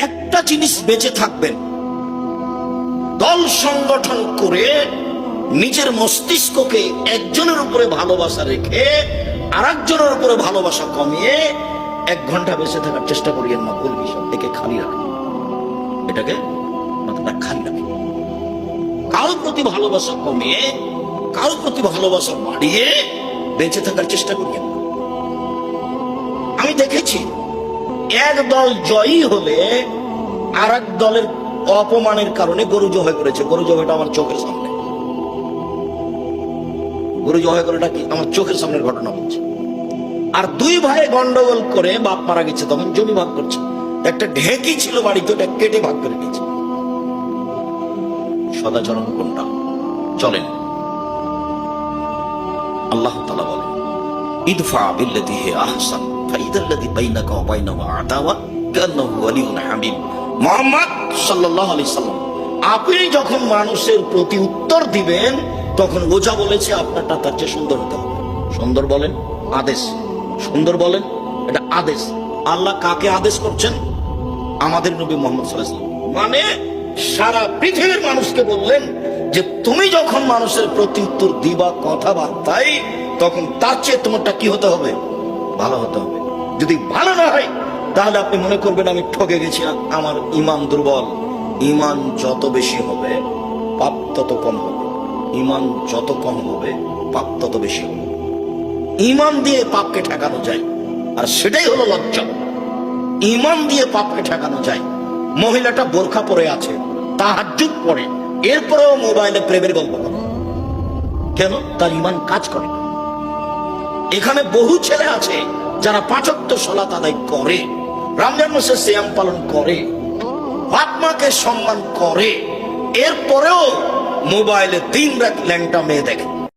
একটা জিনিস বেঁচে থাকবেন। দল সংগঠন করে নিজের মস্তিষ্ককে একজনের উপরে ভালোবাসা রেখে আর একজনের উপরে ভালোবাসা কমিয়ে এক ঘণ্টা বেঁচে থাকার চেষ্টা করিয়েন না ভুল বিষয় একে খালি রাখেন। এটাকে মাথাটা খালি রাখেন। কারোর প্রতি ভালোবাসা কমিয়ে কারোর প্রতি ভালোবাসা বাড়িয়ে বেঁচে থাকার চেষ্টা করিয়েন। আমি দেখেছি এক দল জয়ী হলে আর দলের অপমানের কারণে গরু জবাই করেছে। গরু জবাইটা আমার চোখের সামনে। গরু জবাই করাটা কি? আমার চোখের সামনের ঘটনা বলছে। আর দুই ভাই গন্ডগোল করে বাপ মারা গেছে, তখন জমি ভাগ করছে। একটা ঢেকি ছিল বাড়িতে, ওটা কেটে ভাগ করে নিয়েছে। সদাচরণ কোনটা? চলেন। আল্লাহ তালা বলেন ইদফা বিল্লাতি হে আহসান ফাইদাল্লাযী বাইনাকা ওয়া বাইনাহু আদাওয়া কান্নাহু ওয়ালিয়ুন হামিম মুহাম্মদ সাল্লাল্লাহু আলাইহি সাল্লাম আপনি যখন মানুষের প্রতি উত্তর দিবেন, তখন ওজা বলেছে আপনারটা তার চেয়ে সুন্দর হতে হবে। সুন্দর বলেন, আদেশ। সুন্দর বলেন, এটা আদেশ। আল্লাহ কাকে আদেশ করছেন? আমাদের নবী মোহাম্মদ ওয়াসাল্লাম। মানে সারা পৃথিবীর মানুষকে বললেন যে, তুমি যখন মানুষের প্রতি উত্তর দিবা, কথাবার্তায় তখন তার চেয়ে তোমারটা কি হতে হবে? ভালো হতে হবে। যদি ভালো না হয়, তাহলে আপনি মনে করবেন আমি ঠকে গেছি আমার ইমান দুর্বল। ইমান যত বেশি হবে, পাপ তত কম হবে। ইমান যত কম হবে, পাপ তত বেশি হবে। ইমান দিয়ে পাপকে ঠেকানো যায়। আর সেটাই হলো লজ্জা। ইমান দিয়ে পাপকে ঠেকানো যায়। মহিলাটা বোরখা পরে আছে, তাহাজ্জুদ পরে। এরপরেও মোবাইলে প্রেমের গল্প করে। কেন? তার ইমান কাজ করে না। এখানে বহু ছেলে আছে যারা পাঁচত্ব সলাত আদায় করে, রমজান মাসে সিয়াম পালন করে বাপ সম্মান করে। এরপরেও মোবাইলে দিন রাত ল্যাংটা মেয়ে দেখে।